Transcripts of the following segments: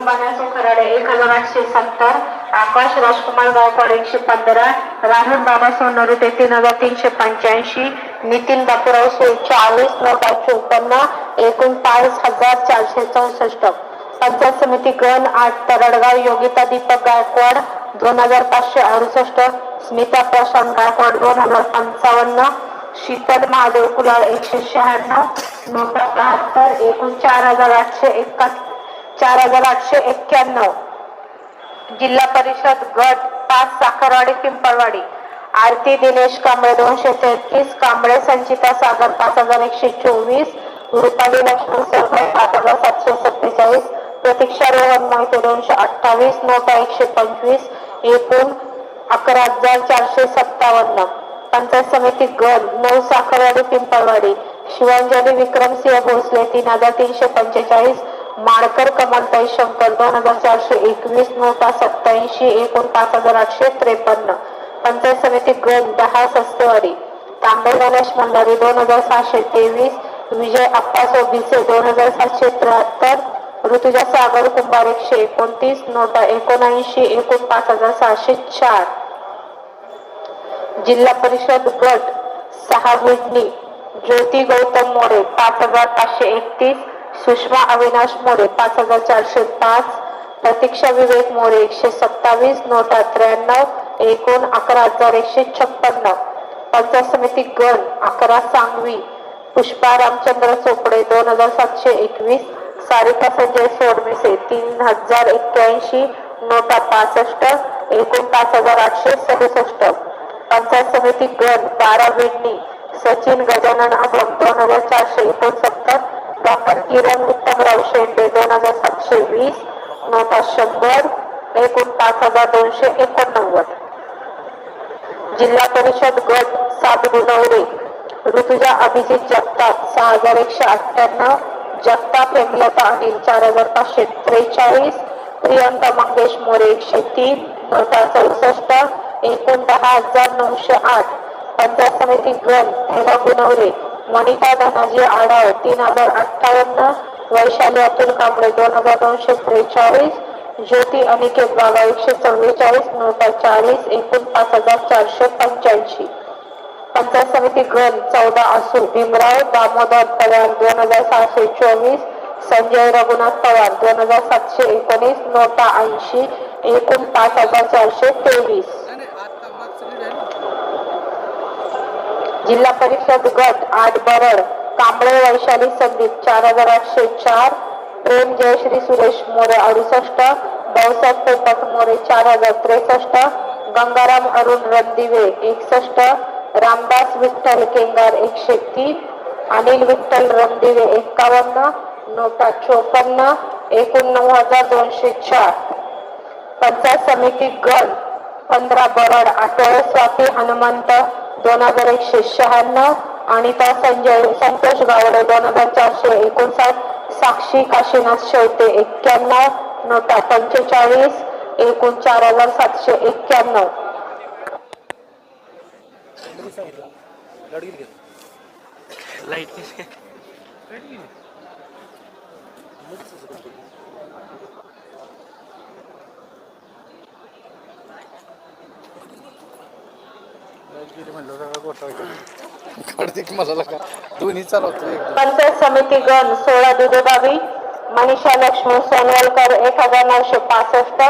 खराडे एक हजार आठशे सत्तर आकाश राजकुमार गायकवाड एकशे पंधरा राहुल बाबा सोनवरुटे तीन हजार तीनशे पंच्याऐंशी नितीन बापूराव चाळीस नौ पाचशे उत्पन्न एकूण पाच हजार चारशे चौसष्ट. पंचायत समिती गण आठ तरडगाव योगिता दीपक गायकवाड दोन हजार पाचशे अडुसष्ट स्मिता प्रशांत गायकवाड दोन हजार पंचावन्न शीतल महादेव कुलाळ एकशे शहाण्णव नोटा बहात्तर एकूण चार हजार आठशे एकाहत्तर. चार हजार आठशे एक्क्याण्णव. जिल्हा परिषद गट पाच साखरवाडी पिंपळवाडी. आरती दिनेश कांबळे दोनशे तेहतीस कांबळे संचिता सागर पाच हजार एकशे चोवीस रुपाली लक्ष्मण सरकार पाच हजार सातशे सत्तेचाळीस प्रतीक्षा रोहन मोहिते दोनशे अठ्ठावीस नोटा एकशे पंचवीस एकूण अकरा हजार चारशे सत्तावन्न. पंचायत समिती गण नऊ साखरवाडी पिंपळवाडी. शिवांजली विक्रमसिंह भोसले तीन हजार तीनशे पंचेचाळीस माडकर कमलताई शंकर दोन हजार चारशे एकवीस नोटा सत्याऐंशी एकूण पाच हजार आठशे त्रेपन्न. पंचायत समिती गण दहा सस्तेवाडी तांबे गणेश मंडारी दोन हजार सहाशे तेवीस विजय अप्पा भिसे दोन हजार सातशे त्र्याहत्तर ऋतुजा सागर कुंभार एकशे एकोणतीस नोटा एकोणऐंशी एकूण पाच हजार सहाशे चार. जिल्हा परिषद गट सहा विडणी ज्योती गौतम मोरे पाच हजार पाचशे एकतीस सुषमा अविनाश मोरे पाच हजार चारशे पाच प्रतीक्षा विवेक मोरे एकशे सत्तावीस नोटा त्र्याण्णव एकूण अकरा हजार एकशे छप्पन्न. पंचायत समिती गण अकरा सांगवी पुष्पा रामचंद्र चोपडे दोन हजार सातशे एकवीस सारिका संजय सोडमिसे तीन हजार एक्क्याऐंशी नोटा पासष्ट एकूण पाच हजार आठशे सदुसष्ट. पंचायत समिती गण बारा विडणी सचिन गजानन अभम दोन हजार चारशे एकोणसत्तर डॉक्टर किरण उत्तमराव शेंडे दोन हजार सातशे वीस हजार शंभर एकूण पाच हजार दोनशे एकोणनव्वद. जिल्हा परिषद गट सात गुणवरे. ऋतुजा अभिजित जगताप सहा हजार एकशे अठ्ठ्याण्णव जगताप हेमलता अनिल चार हजार पाचशे त्रेचाळीस प्रियंका मंगेश मोरे एकशे तीन नोटा चौसष्ट एकूण दहा हजार नऊशे आठ. पंचायत समिती गण हेमा गुणवरे. मनिका धनाजी आढाव तीन हजार अठ्ठावन्न वैशाली अतुल कांबळे दोन हजार दोनशे त्रेचाळीस ज्योती अनिकेत बाबा एकशे चव्वेचाळीस नोटा चाळीस एकूण पाच हजार चारशे पंच्याऐंशी. पंचायत समिती गण चौदा असू भीमराव दामोदर पवार दोन हजार सहाशे चोवीस संजय रघुनाथ पवार दोन हजार सातशे एकोणीस नोटा ऐंशी एकूण पाच हजार चारशे तेवीस. जिल्हा परिषद गट आठ बरड कांबळे वैशाली संदीप चार हजार आठशे चार प्रेम जयश्री सुरेश मोरे अडुसष्ट भाऊसाहेब पोपट मोरे चार हजार त्रेसष्ट गंगाराम अरुण रणदिवे एकसष्ट रामदास विठ्ठल केंगार एकशे तीन अनिल विठ्ठल रणदिवे एक्कावन्न नोटा चोपन्न एकूण नऊ हजार दोनशे चार. पंचायत समिती गण पंधरा बरड आठवडे स्वाती हनुमंत दोन हजार एकशे शहाण्णव अनिता संजय संतोष गावडे दोन हजार चारशे एकोणसाठ साक्षी काशीनाथ शेवते एक्क्याण्णव नोटा पंचेचाळीस एकूण चार हजार सातशे एक्क्याण्णव. कार्तिक मला पंचायत समिती गण सोळा दुधोबावी मनीषा लक्ष्मी सोनवलकर एक हजार नऊशे पासष्ट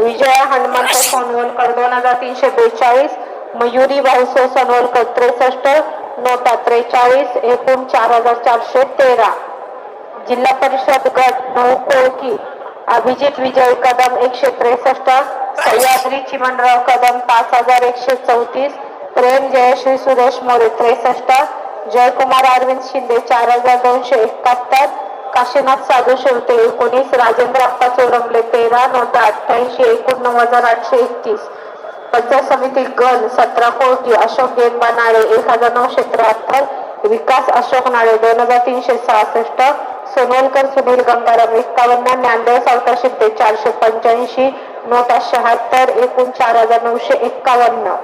विजया हनुमंत सोनवलकर दोन हजार तीनशे बेचाळीस मयुरी भाऊसो सोनवलकर त्रेसष्ट नोटा त्रेचाळीस एकूण चार हजार चारशे तेरा. जिल्हा परिषद गट नऊ कोळकी अभिजित विजय कदम एकशे त्रेसष्ट सह्याद्री चिमणराव कदम पाच हजार एकशे चौतीस प्रेम जयश्री सुरेश मोरे त्रेसष्ट जयकुमार अरविंद शिंदे चार हजार दोनशे एकाहत्तर काशीनाथ साधू शेवते एकोणीस राजेंद्र अप्पा चोरंबले तेरा नोटा अठ्ठ्याऐंशी एकूण नऊ हजार आठशे एकतीस. पंचायत समिती गण सतरा कोटी अशोक गेंबा नाळे एक हजार नऊशे त्र्याहत्तर विकास अशोक नाळे दोन हजार तीनशे सहासष्ट सोनोलकर सुनील गंगाराम एक्कावन्न ज्ञानदेव सावता शिंदे चारशे पंच्याऐंशी नोटा शहात्तर एकूण चार हजार नऊशे एक्कावन्न.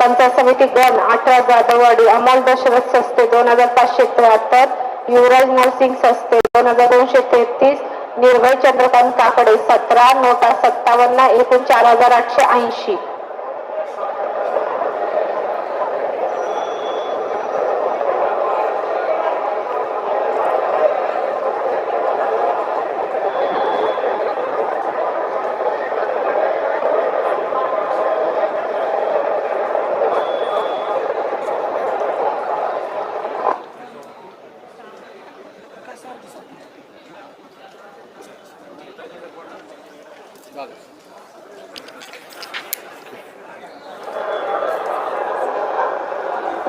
पंचायत समिती गण अठरा जाधववाडी अमोल दशरथ सस्ते दोन हजार पाचशे त्र्याहत्तर युवराज नरसिंग सस्ते दोन हजार दोनशे तेहतीस निर्भय चंद्रकांत काकडे सतरा नोटा सत्तावन्न एकूण चार हजार आठशे ऐंशी.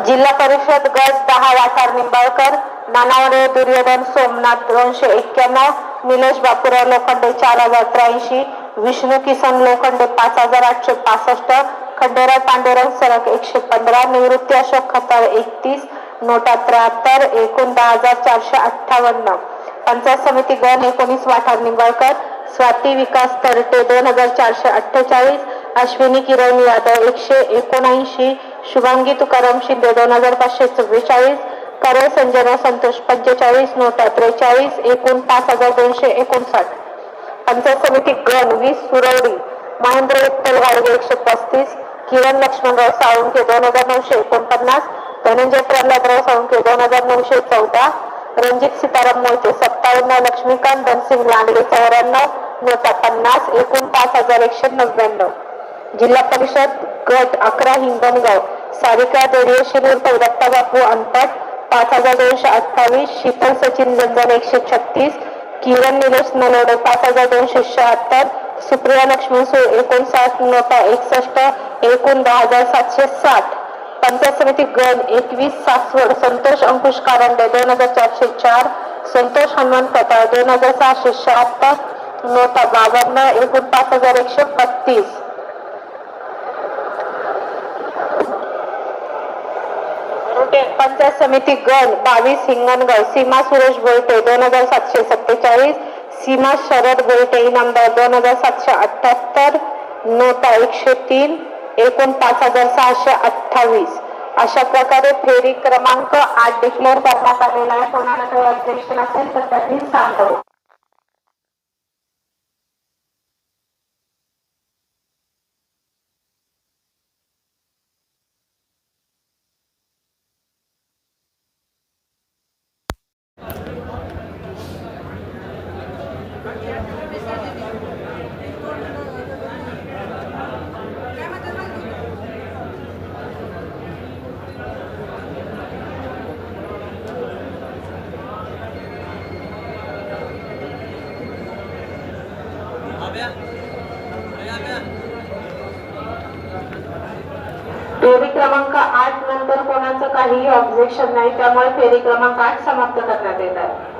जिल्हा परिषद गट दहा वाठार निंबाळकर नानावडे दुर्योधन सोमनाथ दोनशे एक्क्याण्णव निलेश बापूराव लोखंडे चार हजार त्र्याऐंशी विष्णू किसन लोखंडे पाच हजार आठशे पासष्ट खंडेराव पांडुरंग सरक एकशे पंधरा निवृत्ती अशोक खताळ एकतीस नोटा त्र्याहत्तर एकूण दहा हजार चारशे अठ्ठावन्न. पंचायत समिती गण एकोणीस वाठार निंबाळकर स्वाती विकास तरटे दोन हजार चारशे अठ्ठेचाळीस अश्विनी किरण यादव एकशे एकोणऐंशी शुभांगी तुकाराम शिंदे दोन हजार पाचशे चव्वेचाळीस करळ संजना संतोष पंचेचाळीस नोटा त्रेचाळीस एकूण पाच हजार दोनशे एकोणसाठ. पंचायत समिती गण वीस सुरवडी महेंद्र विठ्ठल गाडगे एकशे पस्तीस किरण लक्ष्मणराव साळुंके दोन हजार नऊशे एकोणपन्नास धनंजय प्रल्हादराव साळुंके दोन हजार नऊशे चौदा रणजित सीताराम मोहिते सत्तावन्न लक्ष्मीकांत धनसिंग लांडगे चौऱ्याण्णव नोटा पन्नास एकूण पाच हजार एकशे नव्याण्णव. जिल्हा परिषद गट अकरा हिंगणगाव. सारिका देडिये शिरूर दत्ता बापू अंतट पाच हजार दोनशे अठ्ठावीस शीतल सचिन गंजन एकशे छत्तीस किरण निलेश नलोडे पाच हजार दोनशे शहात्तर सुप्रिया लक्ष्मी सो एकोणसाठ नोटा एकसष्ट एकूण दहा हजार सातशे साठ. पंचायत समिती गण एकवीस सासवड संतोष अंकुश कारंडे दोन हजार चारशे चार संतोष हनुमान पटाळ दोन हजार सहाशे शहात्तर नोटा बावन्न एकूण पाच हजार एकशे बत्तीस पंचायत समिती गण बावीस हिंगणगाव सीमा सुरेश बोलटे दोन हजार सातशे सत्तेचाळीस सीमा शरद बोलटे इनामदार दोन हजार सातशे अठ्याहत्तर नोटा एकशे तीन एकूण पाच हजार सहाशे अठ्ठावीस. अशा प्रकारे फेरी क्रमांक आठ डिक्लेअर करण्यात आलेला आहे. कोणाला काही ऑब्जेक्शन असेल तर त्यांनी सांगावं फेरी क्रमांक आठ नंतर कोणाचं काहीही ऑब्जेक्शन नाही त्यामुळे फेरी क्रमांक आठ समाप्त करण्यात येत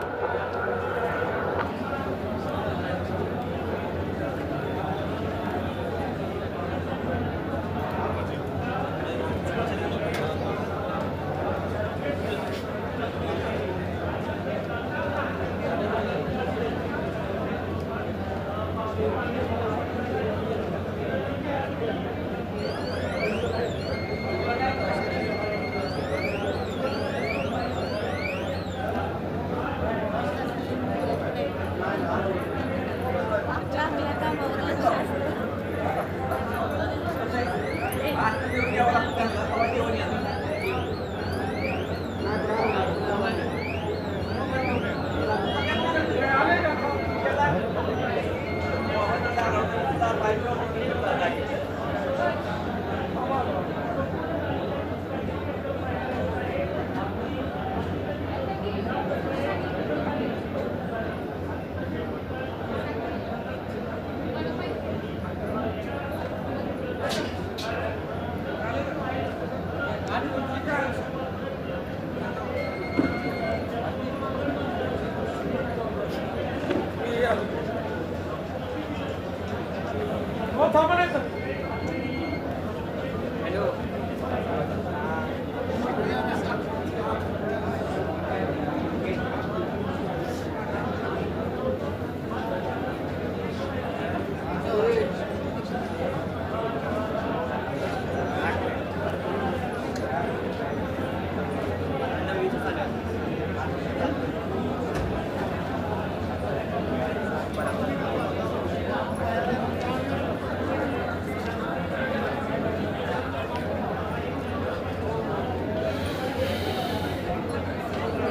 आहे हो थांबा नाही सर